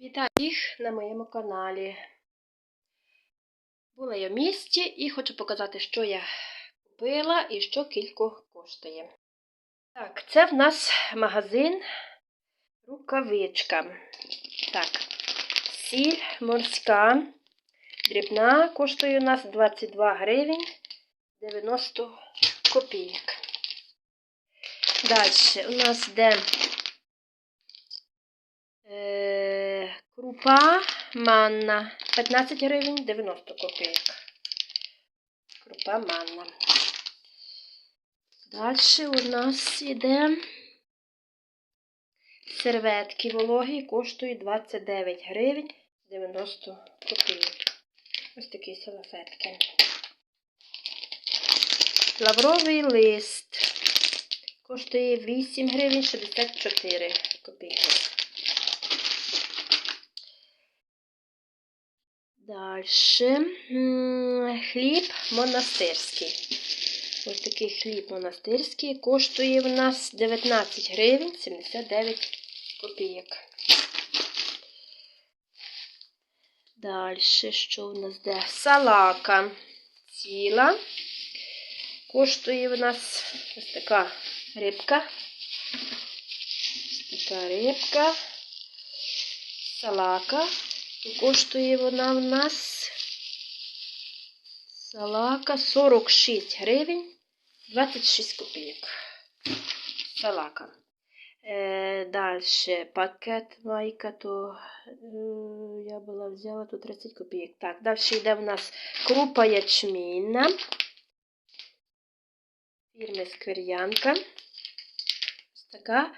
Вітаю всіх на моєму каналі. Була я в місті і хочу показати, що я купила і що кілько коштує. Так, це в нас магазин Рукавичка. Так, сіль морська. Дрібна коштує у нас 22 гривень 90 копійок. Далі у нас де Е, крупа манна 15 гривень 90 копійок. Крупа манна. Далі у нас іде серветки вологі, коштують 29 гривень 90 копійок. Ось такі салфетки. Лавровий лист коштує 8 гривень 64 копійки. Далі хліб монастирський. Ось такий хліб монастирський коштує в нас 19 гривень 79 копійок. Далі, що в нас де? Салака ціла. Коштує в нас ось така рибка. Ось така рибка. Салака. І коштує вона в нас салака 46 гривень 26 копійок. Салака. Е, Далі пакет майка, то е, я була взяла тут 30 копійок. Так, далі йде в нас крупа ячмінна. Фірми Сквер'янка. Ось така.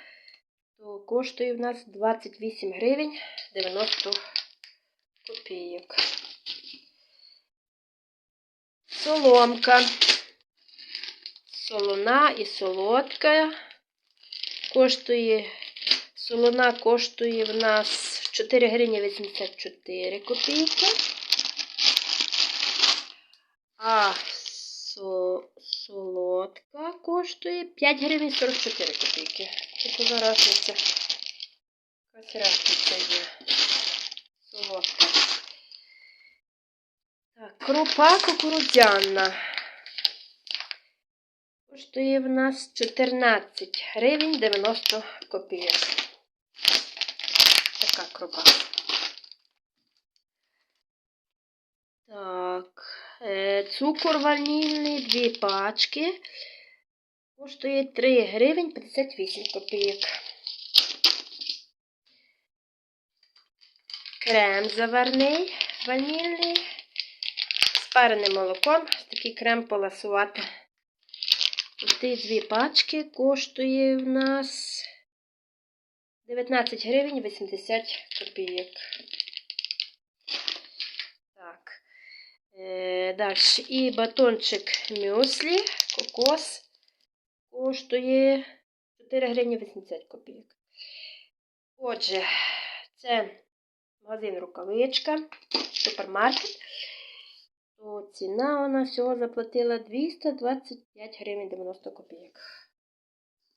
То коштує в нас 28 гривень 90 копійок. Соломка. Солона і солодка. Коштує, солона коштує в нас 4 гривні 84 копійки. А со, солодка коштує 5 гривень 44 копійки. Це за разниця. Якась разниця є. Солодка. Так, крупа кукурудзяна. Коштує в нас 14 гривень 90 копійок. Така крупа. Так, е, цукор ванільний, дві пачки. Коштує 3 гривень 58 копійок. Крем заварний, ванільний, з пареним молоком. Такий крем поласувати. Ці дві пачки коштує в нас 19 гривень 80 копійок. Так. Е, далі. І батончик мюслі, кокос коштує 4 гривні 80 копійок. Отже, це магазин рукавичка, супермаркет. То ціна вона всього заплатила 225 гривень 90 копійок.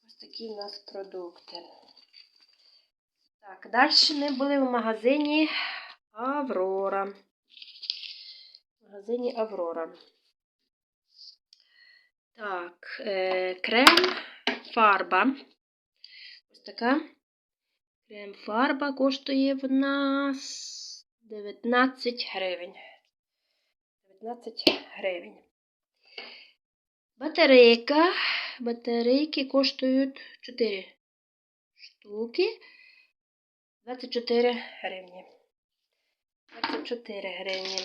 Ось такі у нас продукти. Так, далі ми були в магазині Аврора. В магазині Аврора. Так, е, крем, фарба. Ось така. Крем-фарба коштує в нас 19 гривень. 19 гривень. Батарейка. Батарейки коштують 4 штуки. 24 гривні. 24 гривні.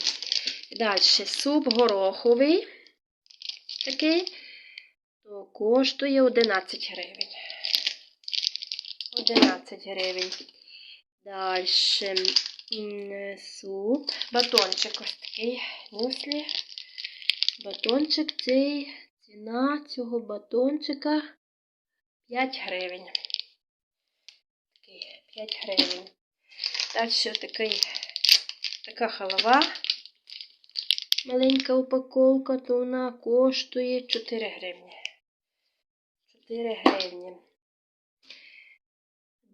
Далі суп гороховий. Такий. То коштує 11 гривень. 11 гривень. Далі суп. Батончик ось такий мюслі. Батончик цей. Ціна цього батончика 5 гривень. Такий 5 гривень. Далі такий, така халава. Маленька упаковка, то вона коштує 4 гривні. 4 гривні.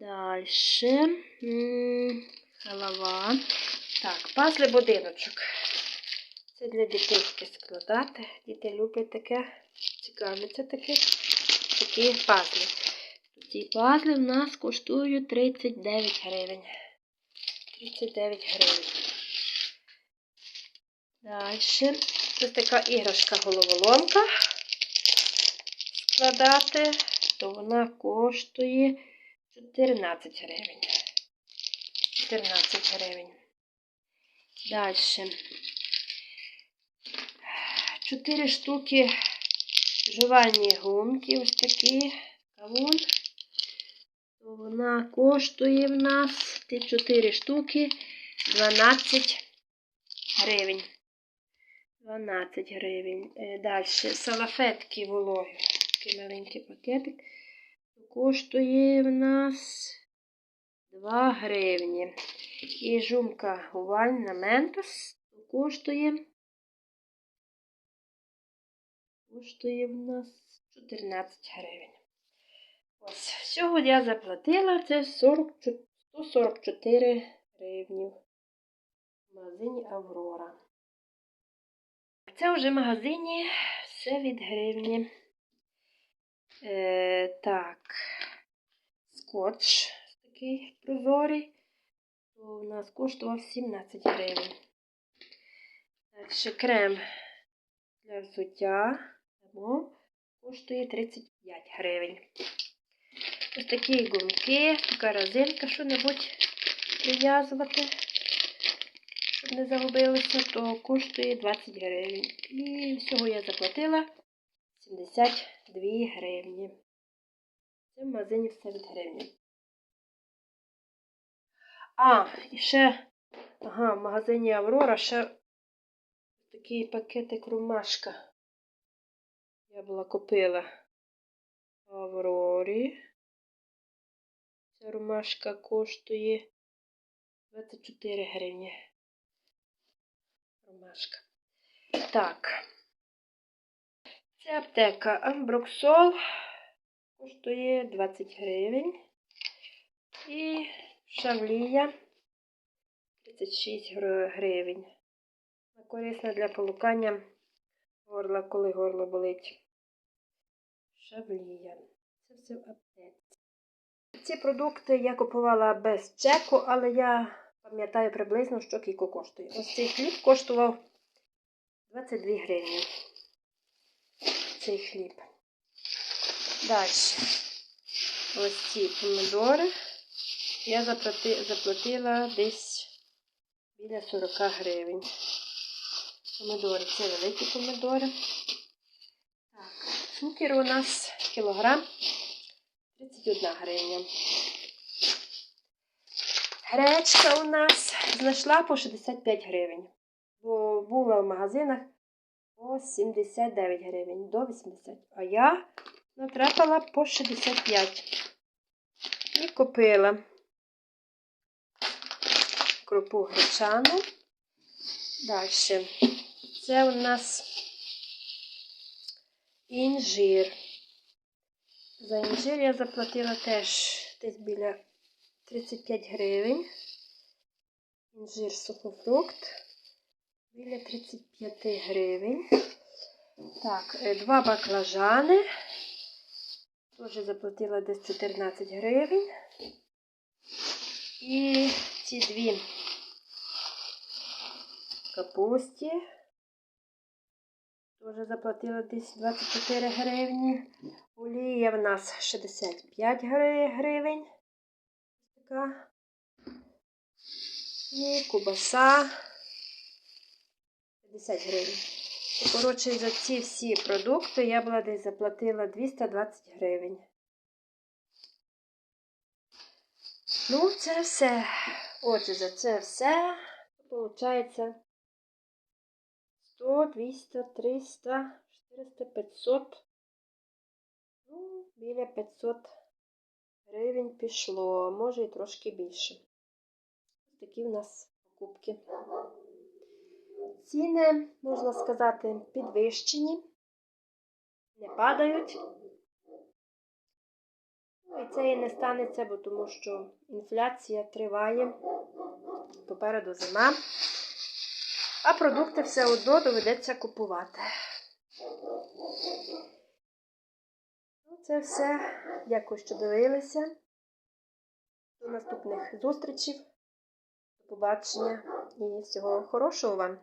Дальше. голова. Так, пазли будиночок. Це для дітей складати. Діти люблять таке, цікавляться таке, такі пазли. Ці пазли в нас коштують 39 гривень. 39 гривень. Далі. Ось така іграшка головоломка. Складати, то вона коштує 14 гривень. 14 гривень. Далі. 4 штуки жувальні гумки, ось такі кавун. Вона коштує в нас ті 4 штуки 12 гривень. 12 гривень. Далі салафетки вологі. Такий маленький пакетик. Коштує в нас 2 гривні. І жумка гувальна ментос коштує. Коштує в нас 14 гривень. Ось, всього я заплатила це 40, 144 гривні в магазині Аврора. Це вже в магазині все від гривні. Е, так, скотч такий прозорий. У нас коштував 17 гривень. Далі крем для взуття коштує 35 гривень. Ось такі гумки, така розинка, що-небудь прив'язувати, щоб не загубилося, то коштує 20 гривень. І всього я заплатила 72 гривні. Це в магазині все від гривні. А, і ще, ага, в магазині Аврора ще такий пакетик ромашка. Я була купила Аврорі. Ця ромашка коштує 24 гривні. Ромашка. Так. Це аптека Амброксол коштує 20 гривень. І шавлія 36 гривень. Корисна для полукання горла, коли горло болить. Шавлія. Це все в аптеці. Ці продукти я купувала без чеку, але я пам'ятаю приблизно, що кілько коштує. Ось цей хліб коштував 22 гривні. Цей хліб. Далі. Ось ці помідори. Я заплатила десь біля 40 гривень. Помідори це великі помідори. Так, цукер у нас кілограм 31 гривня. Гречка у нас знайшла по 65 гривень. Бо була в магазинах по 79 гривень до 80. А я натрапила по 65. І купила крупу гречану. Далі. Це у нас інжир. За інжир я заплатила теж десь біля 35 гривень. Інжир сухофрукт біля 35 гривень. Так, е, два баклажани. Теж заплатила десь 14 гривень. І ці дві капусті. Теж заплатила десь 24 гривні. Олія в нас 65 гривень. Така. І кубаса 50 гривень. Коротше, за ці всі продукти я була десь заплатила 220 гривень. Ну, це все. Отже, за це все. Получається 100, 200, 300, 400, 500. Ну, біля 500 гривень пішло, може і трошки більше. Такі в нас покупки. Ціни, можна сказати, підвищені, не падають. Ну і це і не станеться, бо тому що інфляція триває. попереду зима. А продукти все одно доведеться купувати. Ну, Це все. Дякую, що дивилися. До наступних зустрічей. До побачення і всього хорошого вам.